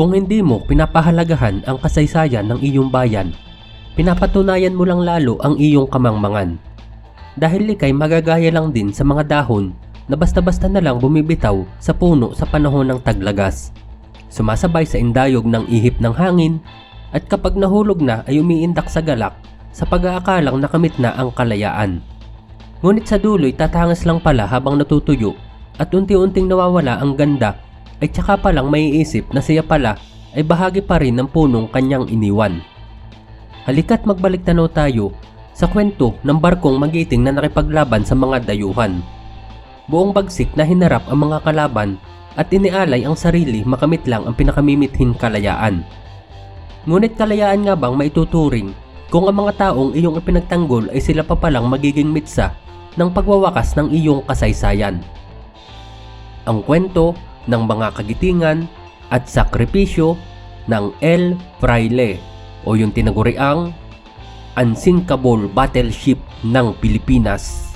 Kung hindi mo pinapahalagahan ang kasaysayan ng iyong bayan, pinapatunayan mo lang lalo ang iyong kamangmangan. Dahil ikay magagaya lang din sa mga dahon na basta-basta na lang bumibitaw sa puno sa panahon ng taglagas. Sumasabay sa indayog ng ihip ng hangin at kapag nahulog na ay umiindak sa galak sa pag-aakalang nakamit na ang kalayaan. Ngunit sa dulo'y tatangas lang pala habang natutuyo at unti-unting nawawala ang ganda ay tsaka palang maiisip na siya pala ay bahagi pa rin ng punong kanyang iniwan. Halika't magbalik tanaw tayo sa kwento ng barkong magiting na nakipaglaban sa mga dayuhan. Buong bagsik na hinarap ang mga kalaban at inialay ang sarili makamit lang ang pinakamimithing kalayaan. Ngunit kalayaan nga bang maituturing kung ang mga taong iyong ipinagtanggol ay sila pa palang magiging mitsa ng pagwawakas ng iyong kasaysayan? Ang kwento ng mga kagitingan at sakripisyo ng El Fraile o yung tinaguriang Unsinkable Battleship ng Pilipinas.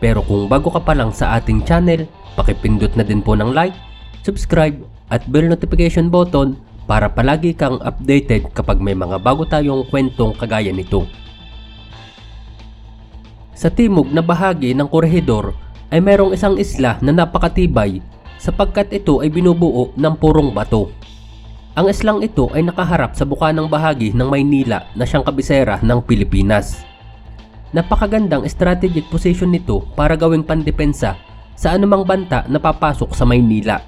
Pero kung bago ka pa lang sa ating channel, pakipindot na din po ng like, subscribe at bell notification button para palagi kang updated kapag may mga bago tayong kwentong kagaya nito. Sa timog na bahagi ng korehidor ay merong isang isla na napakatibay sapagkat ito ay binubuo ng purong bato. Ang islang ito ay nakaharap sa bukanang bahagi ng Maynila na siyang kabisera ng Pilipinas. Napakagandang strategic position nito para gawing pandepensa sa anumang banta na papasok sa Maynila.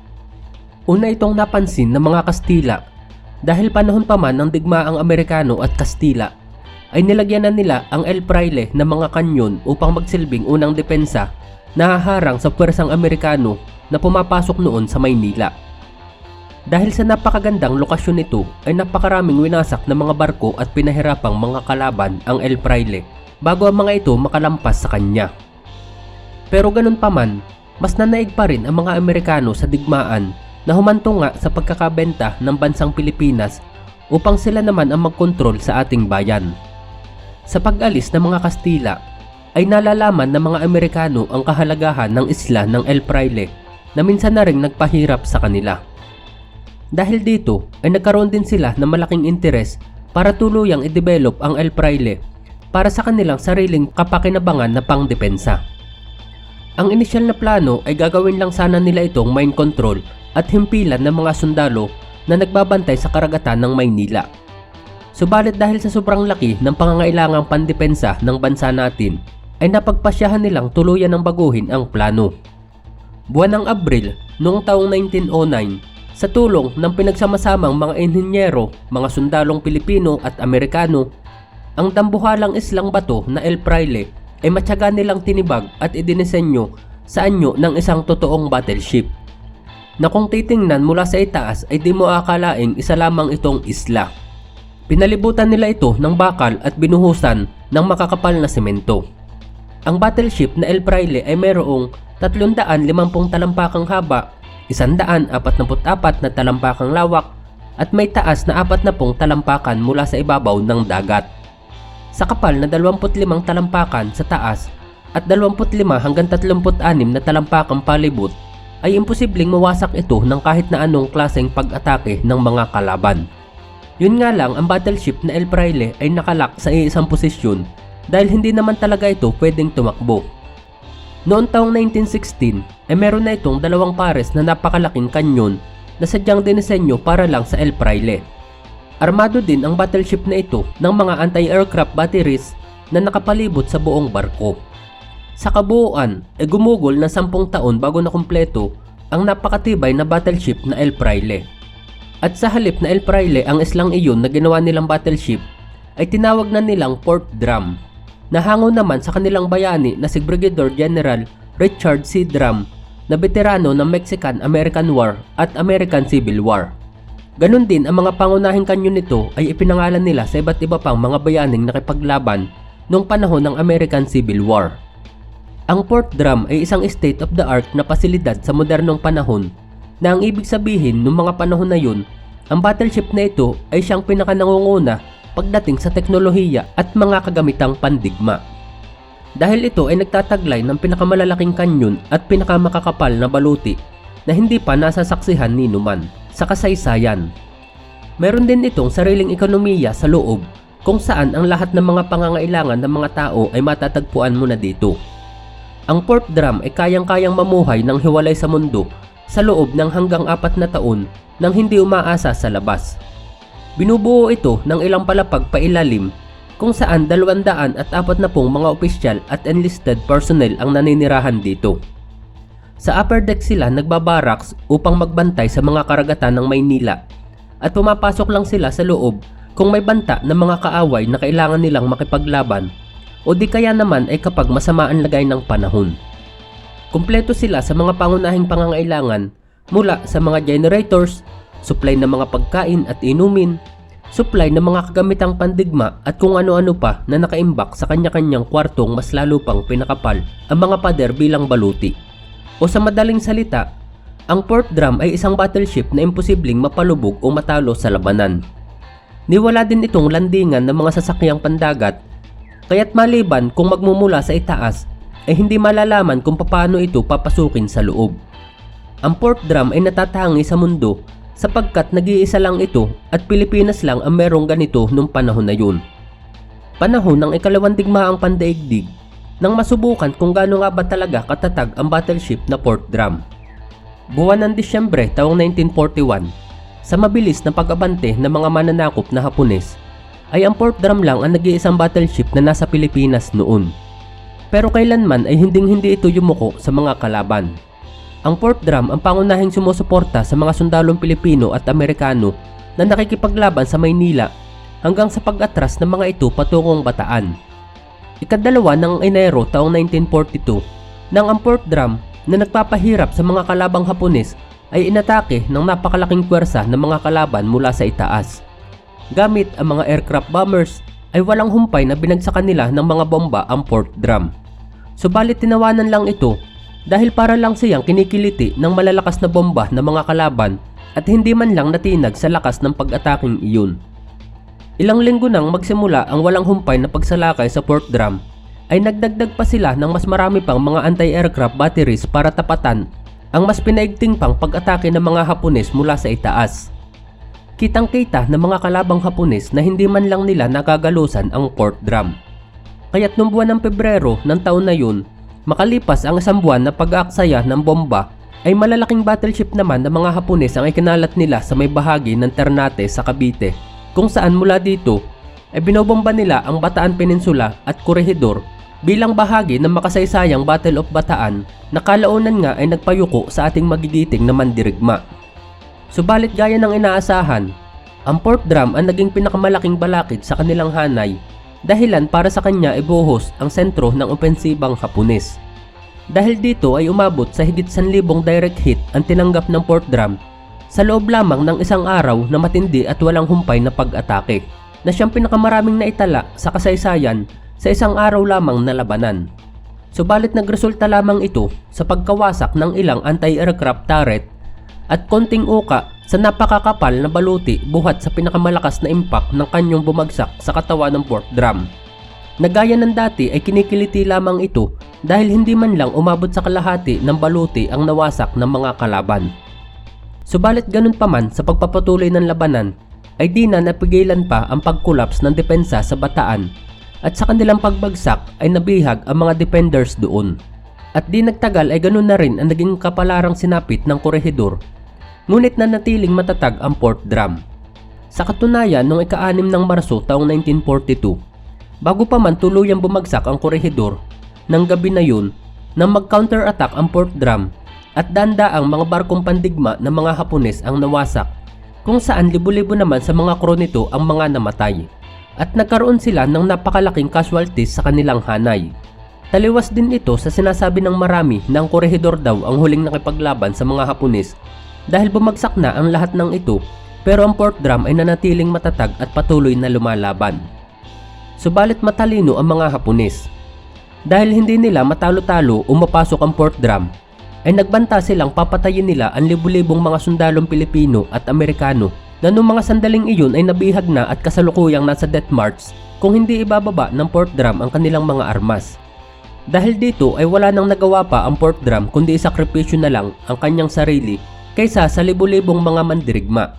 Una itong napansin ng mga Kastila dahil panahon pa man ng digmaang Amerikano at Kastila ay nilagyan na nila ang El Fraile ng mga kanyon upang magsilbing unang depensa na haharang sa pwersang Amerikano na pumapasok noon sa Maynila. Dahil sa napakagandang lokasyon nito ay napakaraming winasak ng mga barko at pinahirapang mga kalaban ang El Fraile bago ang mga ito makalampas sa kanya. Pero ganun pa man, mas nanaig pa rin ang mga Amerikano sa digmaan na humantong sa pagkakabenta ng bansang Pilipinas upang sila naman ang magkontrol sa ating bayan. Sa pag-alis ng mga Kastila, ay nalalaman ng mga Amerikano ang kahalagahan ng isla ng El Fraile na minsan na rin nagpahirap sa kanila. Dahil dito ay nagkaroon din sila ng malaking interes para tuluyang i-develop ang El Fraile para sa kanilang sariling kapakinabangan na pangdepensa. Ang inisyal na plano ay gagawin lang sana nila itong mine control at himpilan ng mga sundalo na nagbabantay sa karagatan ng Maynila. Subalit dahil sa sobrang laki ng pangangailangang pandepensa ng bansa natin, ay napagpasyahan nilang tuluyan ng baguhin ang plano. Buwan ng Abril noong taong 1909, sa tulong ng pinagsamasamang mga inhinyero, mga sundalong Pilipino at Amerikano, ang dambuhalang islang bato na El Fraile ay matyaga nilang tinibag at idinisenyo sa anyo ng isang totoong battleship na kung titingnan mula sa itaas ay di mo akalaing isa lamang itong isla. Pinalibutan nila ito ng bakal at binuhusan ng makakapal na semento. Ang battleship na El Fraile ay mayroong 350 talampakang haba, 144 na talampakang lawak, at may taas na 40 talampakan mula sa ibabaw ng dagat. Sa kapal na 25 talampakan sa taas at 25 hanggang 36 na talampakang palibot ay imposibleng mawasak ito ng kahit na anong klaseng pag-atake ng mga kalaban. Yun nga lang ang battleship na El Fraile ay nakalak sa iisang posisyon dahil hindi naman talaga ito pwedeng tumakbo. Noong taong 1916 ay meron na itong dalawang pares na napakalaking kanyon na sadyang dinisenyo para lang sa El Fraile. Armado din ang battleship na ito ng mga anti-aircraft batteries na nakapalibot sa buong barko. Sa kabuuan ay gumugol na 10 taon bago na kumpleto ang napakatibay na battleship na El Fraile. At sa halip na El Fraile ang islang iyon na ginawa nilang battleship ay tinawag na nilang Port Drum. Nahango naman sa kanilang bayani na si Brigadier General Richard C. Drum na veterano ng Mexican-American War at American Civil War. Ganon din ang mga pangunahing kanyon nito ay ipinangalan nila sa iba't iba pang mga bayaning nakipaglaban noong panahon ng American Civil War. Ang port drum ay isang state-of-the-art na pasilidad sa modernong panahon na ang ibig sabihin noong mga panahon na yun, ang battleship na ito ay siyang pinakanangunguna pagdating sa teknolohiya at mga kagamitang pandigma. Dahil ito ay nagtataglay ng pinakamalalaking kanyon at pinakamakakapal na baluti na hindi pa nasasaksihan ni Numan sa kasaysayan. Meron din itong sariling ekonomiya sa loob kung saan ang lahat ng mga pangangailangan ng mga tao ay matatagpuan mo na dito. Ang port drum ay kayang-kayang mamuhay ng hiwalay sa mundo sa loob ng hanggang apat na taon nang hindi umaasa sa labas. Binubuo ito ng ilang palapag pailalim kung saan 240 mga opisyal at enlisted personnel ang naninirahan dito. Sa upper deck sila nagbabaraks upang magbantay sa mga karagatan ng Maynila at pumapasok lang sila sa loob kung may banta ng mga kaaway na kailangan nilang makipaglaban o di kaya naman ay kapag masama ang lagay ng panahon. Kumpleto sila sa mga pangunahing pangangailangan mula sa mga generators, supply ng mga pagkain at inumin, supply ng mga kagamitang pandigma at kung ano-ano pa na nakaimbak sa kanya-kanyang kwartong mas lalo pang pinakapal ang mga pader bilang baluti. O sa madaling salita, ang port drum ay isang battleship na imposibleng mapalubog o matalo sa labanan. Niwala din itong landingan ng mga sasakyang pandagat kaya't maliban kung magmumula sa itaas ay hindi malalaman kung paano ito papasukin sa loob. Ang port drum ay natatangi sa mundo sapagkat nag-iisa lang ito at Pilipinas lang ang merong ganito nung panahon na yun. Panahon ng ikalawang digmaang pandaigdig nang masubukan kung gaano nga ba talaga katatag ang battleship na port drum. Buwan ng Disyembre taong 1941, sa mabilis na pag-abante ng mga mananakop na Hapones, ay ang port drum lang ang nag-iisang battleship na nasa Pilipinas noon. Pero kailanman ay hinding-hindi ito yumuko sa mga kalaban. Ang port drum ang pangunahing sumusuporta sa mga sundalong Pilipino at Amerikano na nakikipaglaban sa Maynila hanggang sa pag-atras ng mga ito patungong Bataan. Ikadalawa ng Enero taong 1942 nang ang port drum na nagpapahirap sa mga kalabang Hapones ay inatake ng napakalaking pwersa ng mga kalaban mula sa itaas. Gamit ang mga aircraft bombers ay walang humpay na binagsakan nila ng mga bomba ang port drum. Subalit tinawanan lang ito dahil para lang siyang kinikiliti ng malalakas na bomba ng mga kalaban at hindi man lang natinag sa lakas ng pag-ataking iyon. Ilang linggo nang magsimula ang walang humpay na pagsalakay sa port drum ay nagdagdag pa sila ng mas marami pang mga anti-aircraft batteries para tapatan ang mas pinaigting pang pag-atake ng mga Hapones mula sa itaas. Kitang-kita ng mga kalabang Hapones na hindi man lang nila nakagalusan ang port drum. Kaya't noong buwan ng Pebrero ng taon na yun, makalipas ang isang buwan na pag-aaksaya ng bomba, ay malalaking battleship naman ng mga Hapones ang ikinalat nila sa may bahagi ng Ternate sa Cavite, kung saan mula dito ay binobomba nila ang Bataan Peninsula at Corregidor bilang bahagi ng makasaysayang Battle of Bataan na kalaunan nga ay nagpayuko sa ating magigiting na mandirigma. Subalit gaya ng inaasahan, ang port drum ang naging pinakamalaking balakid sa kanilang hanay dahilan para sa kanya ibuhos ang sentro ng opensibang Hapones. Dahil dito ay umabot sa higit 1,000 direct hit ang tinanggap ng port drum sa loob lamang ng isang araw na matindi at walang humpay na pag-atake na siyang pinakamaraming naitala sa kasaysayan sa isang araw lamang na labanan. Subalit nagresulta lamang ito sa pagkawasak ng ilang anti-aircraft turret at konting uka sa napakakapal na baluti buhat sa pinakamalakas na impact ng kanyong bumagsak sa katawan ng port drum. Nagaya ng dati ay kinikiliti lamang ito dahil hindi man lang umabot sa kalahati ng baluti ang nawasak ng mga kalaban. Subalit ganun pa man sa pagpapatuloy ng labanan ay di na napigilan pa ang pagkulaps ng depensa sa bataan at sa kanilang pagbagsak ay nabihag ang mga defenders doon. At di nagtagal ay ganun na rin ang naging kapalarang sinapit ng korehidor ngunit na natiling matatag ang port drum. Sa katunayan noong ika-6 ng Marso taong 1942, bago pa man tuluyang bumagsak ang korehidor, ng gabi na yun, nang mag-counter-attack ang port drum at danda ang mga barkong pandigma ng mga Hapones ang nawasak kung saan libo-libo naman sa mga crew nito ang mga namatay at nagkaroon sila ng napakalaking casualties sa kanilang hanay. Taliwas din ito sa sinasabi ng marami na ang korehidor daw ang huling nakipaglaban sa mga Hapones dahil bumagsak na ang lahat ng ito pero ang port drum ay nanatiling matatag at patuloy na lumalaban. Subalit matalino ang mga Hapones. Dahil hindi nila matalo-talo o mapasok ang port drum, ay nagbanta silang papatayin nila ang libu-libong mga sundalong Pilipino at Amerikano na noong mga sandaling iyon ay nabihag na at kasalukuyang nasa death march kung hindi ibababa ng port drum ang kanilang mga armas. Dahil dito ay wala nang nagawa pa ang port drum kundi isakripisyo na lang ang kanyang sarili kaysa sa libu-libong mga mandirigma.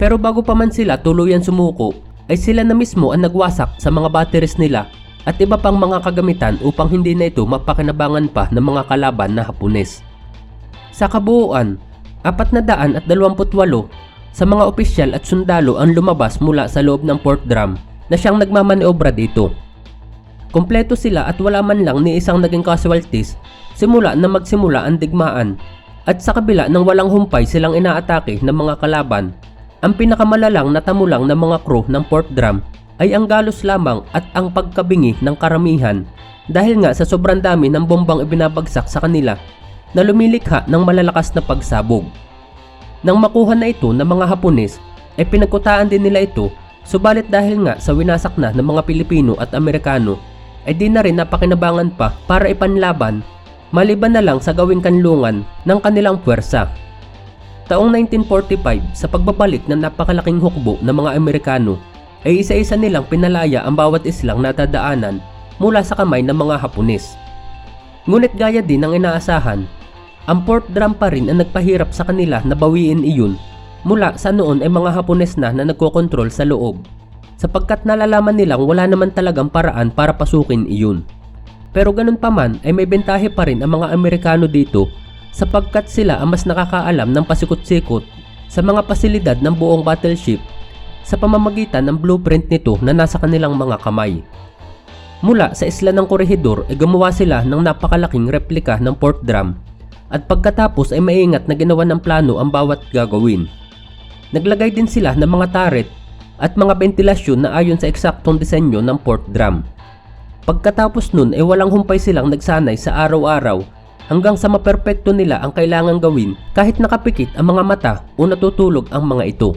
Pero bago pa man sila tuluyan sumuko, ay sila na mismo ang nagwasak sa mga batteries nila at iba pang mga kagamitan upang hindi na ito mapakinabangan pa ng mga kalaban na Hapones. Sa kabuuan, 428 sa mga opisyal at sundalo ang lumabas mula sa loob ng Port Drum na siyang nagmamaniobra dito. Kompleto sila at wala man lang ni isang naging casualties simula na magsimula ang digmaan at sa kabila ng walang humpay silang inaatake ng mga kalaban, ang pinakamalalang natamulang ng mga crew ng Port Drum ay ang galos lamang at ang pagkabingi ng karamihan dahil nga sa sobrang dami ng bombang ibinabagsak sa kanila na lumilikha ng malalakas na pagsabog. Nang makuha na ito ng mga Hapones ay pinagkutaan din nila ito subalit dahil nga sa winasak na ng mga Pilipino at Amerikano ay di na rin napakinabangan pa para ipanlaban maliban na lang sa gawing kanlungan ng kanilang puwersa. Taong 1945 sa pagbabalik ng napakalaking hukbo ng mga Amerikano ay isa-isa nilang pinalaya ang bawat islang natadaanan mula sa kamay ng mga Hapones. Ngunit gaya din ng inaasahan, ang Port Drum pa rin ang nagpahirap sa kanila na bawiin iyon mula sa noon ay mga Hapones na na nagkokontrol sa loob sapagkat nalalaman nilang wala naman talagang paraan para pasukin iyon. Pero ganun pa man ay may bentahe pa rin ang mga Amerikano dito sapagkat sila ang mas nakakaalam ng pasikot-sikot sa mga pasilidad ng buong battleship sa pamamagitan ng blueprint nito na nasa kanilang mga kamay. Mula sa isla ng Corregidor ay gumawa sila ng napakalaking replika ng port drum at pagkatapos ay maingat na ginawa ng plano ang bawat gagawin. Naglagay din sila ng mga turret at mga ventilasyon na ayon sa eksaktong disenyo ng port drum. Pagkatapos nun ay walang humpay silang nagsanay sa araw-araw hanggang sa maperpekto nila ang kailangan gawin kahit nakapikit ang mga mata o natutulog ang mga ito.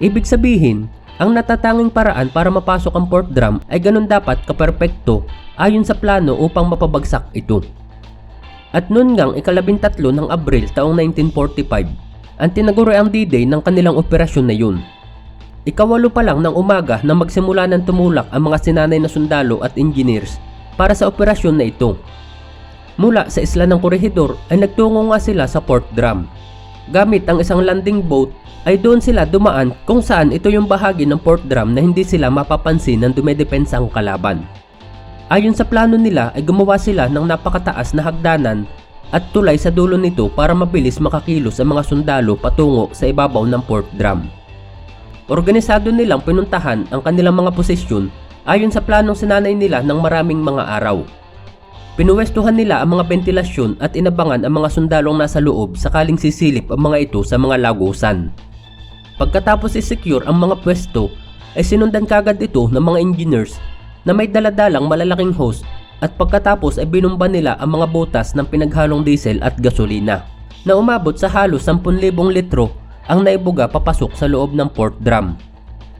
Ibig sabihin, ang natatanging paraan para mapasok ang port drum ay ganun dapat kaperpekto ayon sa plano upang mapabagsak ito. At noon ngang ikalabintatlo ng Abril taong 1945, ang tinaguri ang D-Day ng kanilang operasyon na yun. Ikawalo pa lang ng umaga na magsimula ng tumulak ang mga sinanay na sundalo at engineers para sa operasyon na ito. Mula sa isla ng Corregidor ay nagtungo nga sila sa Port Drum. Gamit ang isang landing boat ay doon sila dumaan kung saan ito yung bahagi ng Port Drum na hindi sila mapapansin ng dumedepensa ang kalaban. Ayon sa plano nila ay gumawa sila ng napakataas na hagdanan at tulay sa dulo nito para mabilis makakilos ang mga sundalo patungo sa ibabaw ng Port Drum. Organisado nilang pinuntahan ang kanilang mga posisyon ayon sa planong sinanay nila ng maraming mga araw. Pinuwestuhan nila ang mga ventilasyon at inabangan ang mga sundalong nasa loob sakaling sisilip ang mga ito sa mga lagusan. Pagkatapos i-secure ang mga pwesto, ay sinundan kagad ito ng mga engineers na may daladalang malalaking hose at pagkatapos ay binumba nila ang mga butas ng pinaghalong diesel at gasolina na umabot sa halos 10,000 litro ang naibuga papasok sa loob ng port drum.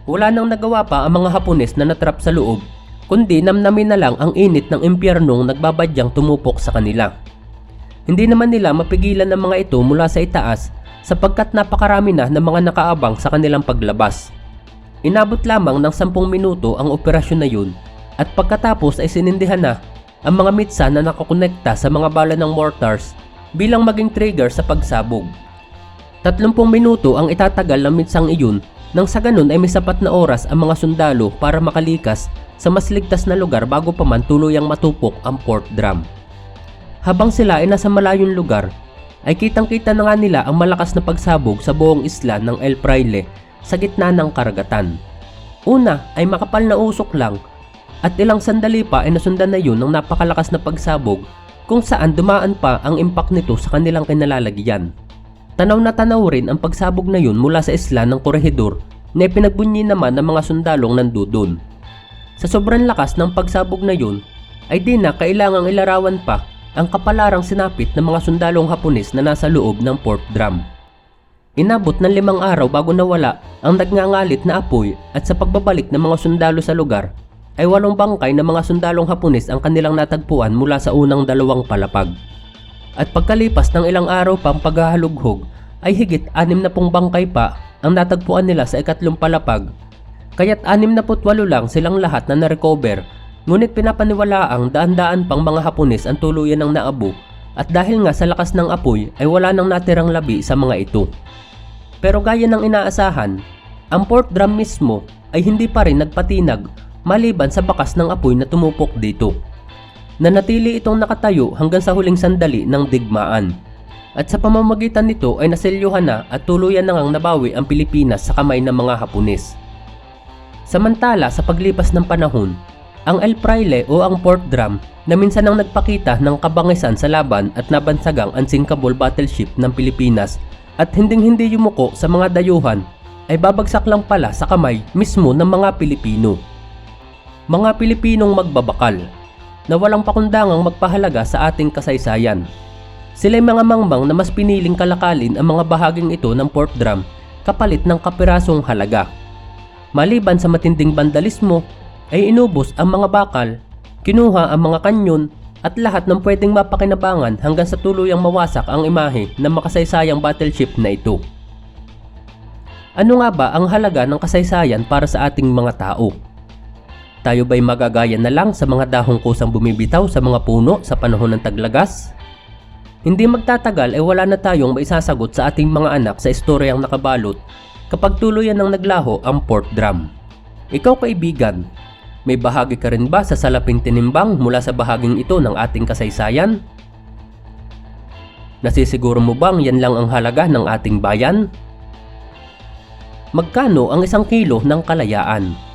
Wala nang nagawa pa ang mga Hapones na natrap sa loob, kundi namnamin na lang ang init ng impyernong nagbabadyang tumupok sa kanila. Hindi naman nila mapigilan ng mga ito mula sa itaas sapagkat napakarami na ng mga nakaabang sa kanilang paglabas. Inabot lamang ng 10 minuto ang operasyon na yun at pagkatapos ay sinindihan na ang mga mitsa na nakakonekta sa mga bala ng mortars bilang maging trigger sa pagsabog. 30 minuto ang itatagal ng mitsang iyon nang sa ganun ay may sapat na oras ang mga sundalo para makalikas sa mas ligtas na lugar bago pa man tuluyang matupok ang port drum. Habang sila ay nasa malayong lugar, ay kitang kita na nga nila ang malakas na pagsabog sa buong isla ng El Fraile sa gitna ng karagatan. Una ay makapal na usok lang at ilang sandali pa ay nasundan na yun ng napakalakas na pagsabog kung saan dumaan pa ang impact nito sa kanilang kinalalagyan. Tanaw na tanaw rin ang pagsabog na yun mula sa isla ng Corregidor na ipinagbunyi naman ng mga sundalong nandudon. Sa sobrang lakas ng pagsabog na yun, ay di na kailangang ilarawan pa ang kapalarang sinapit ng mga sundalong Hapones na nasa loob ng port drum. Inabot ng limang araw bago nawala ang nagngangalit na apoy at sa pagbabalik ng mga sundalo sa lugar ay walong bangkay ng mga sundalong Hapones ang kanilang natagpuan mula sa unang dalawang palapag. At pagkalipas ng ilang araw pang paghahalughog ay higit anim na pong bangkay pa ang natagpuan nila sa ikatlong palapag. Kaya't anim na putwalo lang silang lahat na narecover ngunit pinapaniwala ang daan-daan pang mga Hapones ang tuluyan ng naabo at dahil nga sa lakas ng apoy ay wala nang natirang labi sa mga ito. Pero gaya ng inaasahan Ang port drum mismo ay hindi pa rin nagpatinag maliban sa bakas ng apoy na tumupok dito. Nanatili itong nakatayo hanggang sa huling sandali ng digmaan. At sa pamamagitan nito ay naselyuhan na at tuluyan na ngang nabawi ang Pilipinas sa kamay ng mga Hapones. Samantala sa paglipas ng panahon, ang El Fraile o ang port drum na minsan ang nagpakita ng kabangisan sa laban at nabansagang unsinkable battleship ng Pilipinas at hinding-hindi yumuko sa mga dayuhan ay babagsak lang pala sa kamay mismo ng mga Pilipino. Mga Pilipinong magbabakal na walang pakundangang magpahalaga sa ating kasaysayan. Sila'y mga mangmang na mas piniling kalakalin ang mga bahaging ito ng port drum kapalit ng kapirasong halaga. Maliban sa matinding vandalismo, ay inubos ang mga bakal, kinuha ang mga kanyon at lahat ng pwedeng mapakinabangan hanggang sa tuluyang mawasak ang imahe ng makasaysayang battleship na ito. Ano nga ba ang halaga ng kasaysayan para sa ating mga tao? Tayo ba'y magagaya na lang sa mga dahong kusang bumibitaw sa mga puno sa panahon ng taglagas? Hindi magtatagal ay wala na tayong maisasagot sa ating mga anak sa istoryang nakabalot kapag tuluyan ng naglaho ang port drum. Ikaw kaibigan, may bahagi ka rin ba sa salaping tinimbang mula sa bahaging ito ng ating kasaysayan? Nasisiguro mo bang yan lang ang halaga ng ating bayan? Magkano ang isang kilo ng kalayaan?